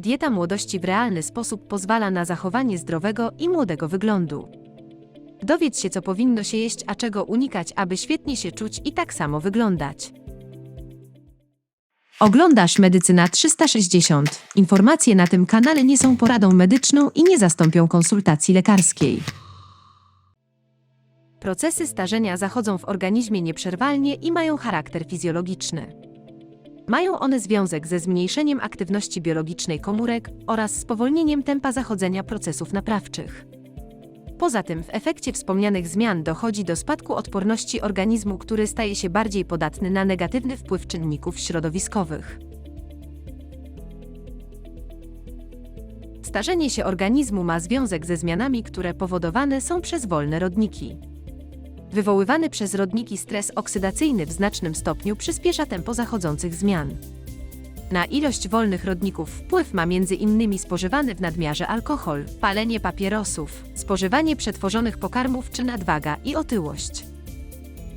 Dieta młodości w realny sposób pozwala na zachowanie zdrowego i młodego wyglądu. Dowiedz się, co powinno się jeść, a czego unikać, aby świetnie się czuć i tak samo wyglądać. Oglądasz Medycyna 360. Informacje na tym kanale nie są poradą medyczną i nie zastąpią konsultacji lekarskiej. Procesy starzenia zachodzą w organizmie nieprzerwalnie i mają charakter fizjologiczny. Mają one związek ze zmniejszeniem aktywności biologicznej komórek oraz spowolnieniem tempa zachodzenia procesów naprawczych. Poza tym, w efekcie wspomnianych zmian dochodzi do spadku odporności organizmu, który staje się bardziej podatny na negatywny wpływ czynników środowiskowych. Starzenie się organizmu ma związek ze zmianami, które powodowane są przez wolne rodniki. Wywoływany przez rodniki stres oksydacyjny w znacznym stopniu przyspiesza tempo zachodzących zmian. Na ilość wolnych rodników wpływ ma m.in. spożywany w nadmiarze alkohol, palenie papierosów, spożywanie przetworzonych pokarmów czy nadwaga i otyłość.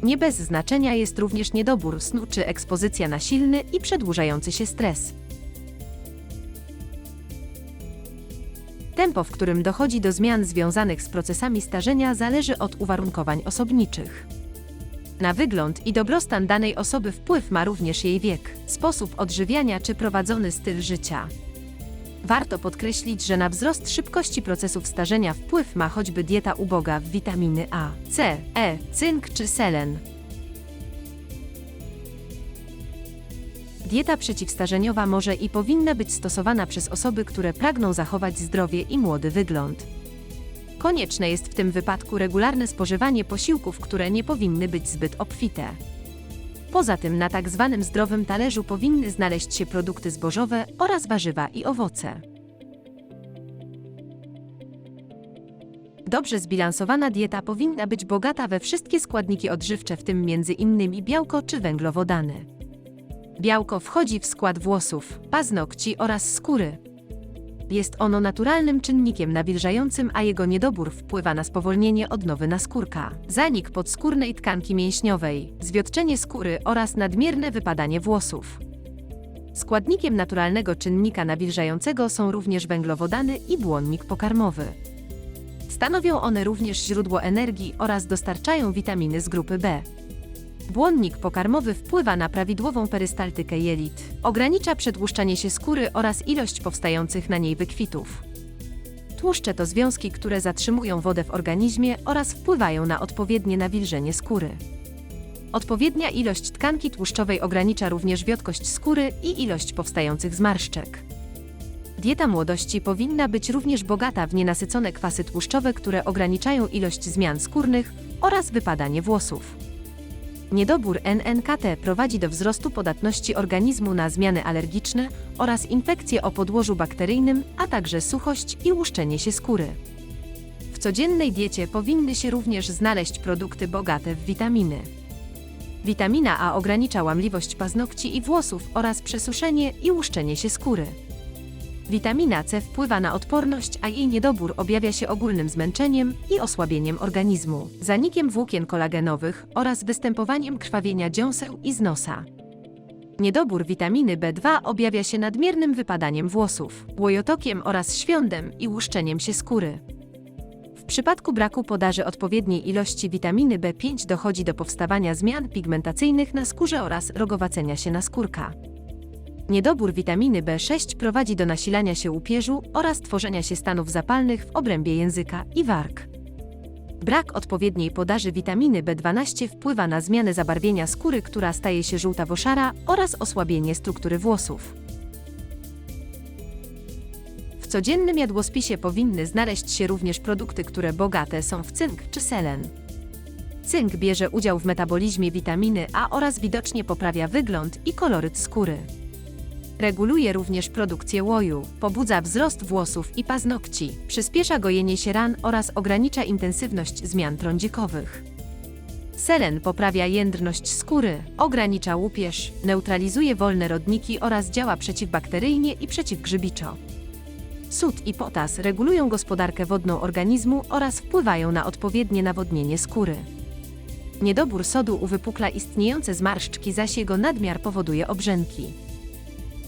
Nie bez znaczenia jest również niedobór snu czy ekspozycja na silny i przedłużający się stres. Tempo, w którym dochodzi do zmian związanych z procesami starzenia, zależy od uwarunkowań osobniczych. Na wygląd i dobrostan danej osoby wpływ ma również jej wiek, sposób odżywiania czy prowadzony styl życia. Warto podkreślić, że na wzrost szybkości procesów starzenia wpływ ma choćby dieta uboga w witaminy A, C, E, cynk czy selen. Dieta przeciwstarzeniowa może i powinna być stosowana przez osoby, które pragną zachować zdrowie i młody wygląd. Konieczne jest w tym wypadku regularne spożywanie posiłków, które nie powinny być zbyt obfite. Poza tym na tak zwanym zdrowym talerzu powinny znaleźć się produkty zbożowe oraz warzywa i owoce. Dobrze zbilansowana dieta powinna być bogata we wszystkie składniki odżywcze, w tym m.in. białko czy węglowodany. Białko wchodzi w skład włosów, paznokci oraz skóry. Jest ono naturalnym czynnikiem nawilżającym, a jego niedobór wpływa na spowolnienie odnowy naskórka, zanik podskórnej tkanki mięśniowej, zwiotczenie skóry oraz nadmierne wypadanie włosów. Składnikiem naturalnego czynnika nawilżającego są również węglowodany i błonnik pokarmowy. Stanowią one również źródło energii oraz dostarczają witaminy z grupy B. Błonnik pokarmowy wpływa na prawidłową perystaltykę jelit, ogranicza przedłuszczanie się skóry oraz ilość powstających na niej wykwitów. Tłuszcze to związki, które zatrzymują wodę w organizmie oraz wpływają na odpowiednie nawilżenie skóry. Odpowiednia ilość tkanki tłuszczowej ogranicza również wiotkość skóry i ilość powstających zmarszczek. Dieta młodości powinna być również bogata w nienasycone kwasy tłuszczowe, które ograniczają ilość zmian skórnych oraz wypadanie włosów. Niedobór NNKT prowadzi do wzrostu podatności organizmu na zmiany alergiczne oraz infekcje o podłożu bakteryjnym, a także suchość i łuszczenie się skóry. W codziennej diecie powinny się również znaleźć produkty bogate w witaminy. Witamina A ogranicza łamliwość paznokci i włosów oraz przesuszenie i łuszczenie się skóry. Witamina C wpływa na odporność, a jej niedobór objawia się ogólnym zmęczeniem i osłabieniem organizmu, zanikiem włókien kolagenowych oraz występowaniem krwawienia dziąseł i z nosa. Niedobór witaminy B2 objawia się nadmiernym wypadaniem włosów, łojotokiem oraz świądem i łuszczeniem się skóry. W przypadku braku podaży odpowiedniej ilości witaminy B5 dochodzi do powstawania zmian pigmentacyjnych na skórze oraz rogowacenia się naskórka. Niedobór witaminy B6 prowadzi do nasilania się łupieżu oraz tworzenia się stanów zapalnych w obrębie języka i warg. Brak odpowiedniej podaży witaminy B12 wpływa na zmianę zabarwienia skóry, która staje się żółtawo-szara oraz osłabienie struktury włosów. W codziennym jadłospisie powinny znaleźć się również produkty, które bogate są w cynk czy selen. Cynk bierze udział w metabolizmie witaminy A oraz widocznie poprawia wygląd i koloryt skóry. Reguluje również produkcję łoju, pobudza wzrost włosów i paznokci, przyspiesza gojenie się ran oraz ogranicza intensywność zmian trądzikowych. Selen poprawia jędrność skóry, ogranicza łupież, neutralizuje wolne rodniki oraz działa przeciwbakteryjnie i przeciwgrzybiczo. Sód i potas regulują gospodarkę wodną organizmu oraz wpływają na odpowiednie nawodnienie skóry. Niedobór sodu uwypukla istniejące zmarszczki, zaś jego nadmiar powoduje obrzęki.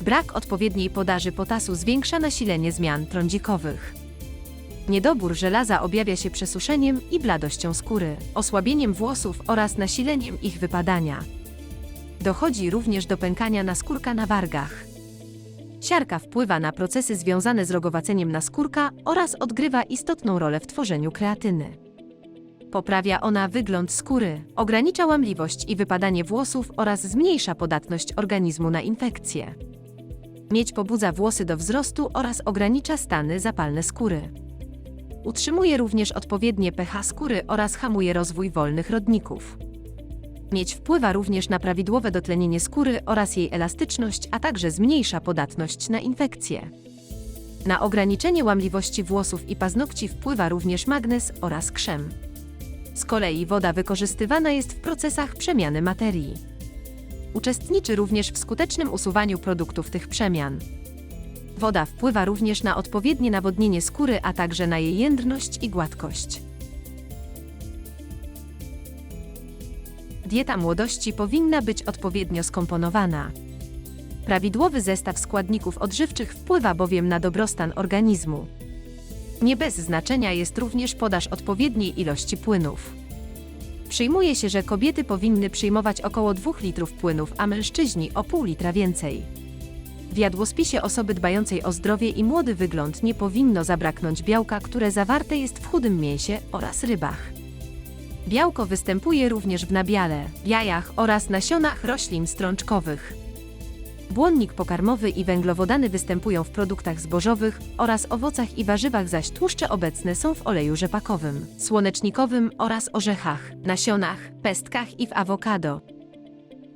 Brak odpowiedniej podaży potasu zwiększa nasilenie zmian trądzikowych. Niedobór żelaza objawia się przesuszeniem i bladością skóry, osłabieniem włosów oraz nasileniem ich wypadania. Dochodzi również do pękania naskórka na wargach. Siarka wpływa na procesy związane z rogowaceniem naskórka oraz odgrywa istotną rolę w tworzeniu kreatyny. Poprawia ona wygląd skóry, ogranicza łamliwość i wypadanie włosów oraz zmniejsza podatność organizmu na infekcje. Miedź pobudza włosy do wzrostu oraz ogranicza stany zapalne skóry. Utrzymuje również odpowiednie pH skóry oraz hamuje rozwój wolnych rodników. Miedź wpływa również na prawidłowe dotlenienie skóry oraz jej elastyczność, a także zmniejsza podatność na infekcje. Na ograniczenie łamliwości włosów i paznokci wpływa również magnez oraz krzem. Z kolei woda wykorzystywana jest w procesach przemiany materii. Uczestniczy również w skutecznym usuwaniu produktów tych przemian. Woda wpływa również na odpowiednie nawodnienie skóry, a także na jej jędrność i gładkość. Dieta młodości powinna być odpowiednio skomponowana. Prawidłowy zestaw składników odżywczych wpływa bowiem na dobrostan organizmu. Nie bez znaczenia jest również podaż odpowiedniej ilości płynów. Przyjmuje się, że kobiety powinny przyjmować około 2 litrów płynów, a mężczyźni o pół litra więcej. W jadłospisie osoby dbającej o zdrowie i młody wygląd nie powinno zabraknąć białka, które zawarte jest w chudym mięsie oraz rybach. Białko występuje również w nabiale, jajach oraz nasionach roślin strączkowych. Błonnik pokarmowy i węglowodany występują w produktach zbożowych oraz owocach i warzywach, zaś tłuszcze obecne są w oleju rzepakowym, słonecznikowym oraz orzechach, nasionach, pestkach i w awokado.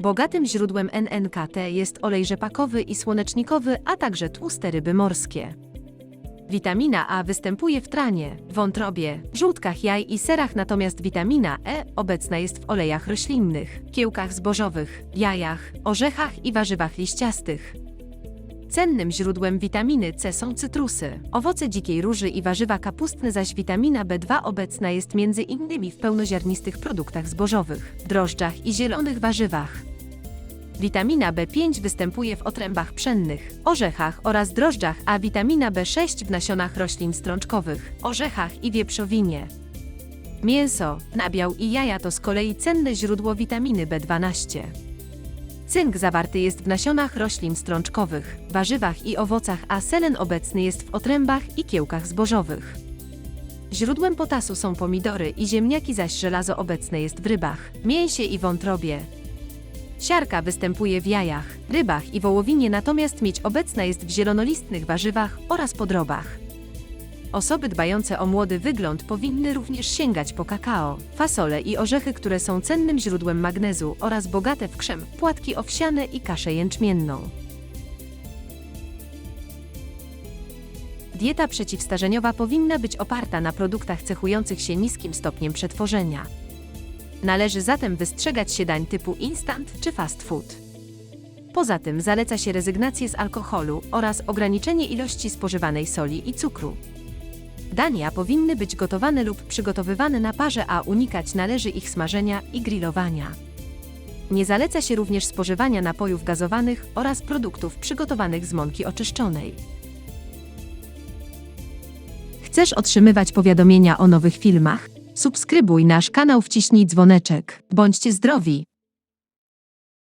Bogatym źródłem NNKT jest olej rzepakowy i słonecznikowy, a także tłuste ryby morskie. Witamina A występuje w tranie, wątrobie, żółtkach jaj i serach, natomiast witamina E obecna jest w olejach roślinnych, kiełkach zbożowych, jajach, orzechach i warzywach liściastych. Cennym źródłem witaminy C są cytrusy, owoce dzikiej róży i warzywa kapustne, zaś witamina B2 obecna jest między innymi w pełnoziarnistych produktach zbożowych, drożdżach i zielonych warzywach. Witamina B5 występuje w otrębach pszennych, orzechach oraz drożdżach, a witamina B6 w nasionach roślin strączkowych, orzechach i wieprzowinie. Mięso, nabiał i jaja to z kolei cenne źródło witaminy B12. Cynk zawarty jest w nasionach roślin strączkowych, warzywach i owocach, a selen obecny jest w otrębach i kiełkach zbożowych. Źródłem potasu są pomidory i ziemniaki, zaś żelazo obecne jest w rybach, mięsie i wątrobie. Siarka występuje w jajach, rybach i wołowinie, natomiast miedź obecna jest w zielonolistnych warzywach oraz podrobach. Osoby dbające o młody wygląd powinny również sięgać po kakao, fasole i orzechy, które są cennym źródłem magnezu oraz bogate w krzem, płatki owsiane i kaszę jęczmienną. Dieta przeciwstarzeniowa powinna być oparta na produktach cechujących się niskim stopniem przetworzenia. Należy zatem wystrzegać się dań typu instant czy fast food. Poza tym zaleca się rezygnację z alkoholu oraz ograniczenie ilości spożywanej soli i cukru. Dania powinny być gotowane lub przygotowywane na parze, a unikać należy ich smażenia i grillowania. Nie zaleca się również spożywania napojów gazowanych oraz produktów przygotowanych z mąki oczyszczonej. Chcesz otrzymywać powiadomienia o nowych filmach? Subskrybuj nasz kanał, wciśnij dzwoneczek. Bądźcie zdrowi!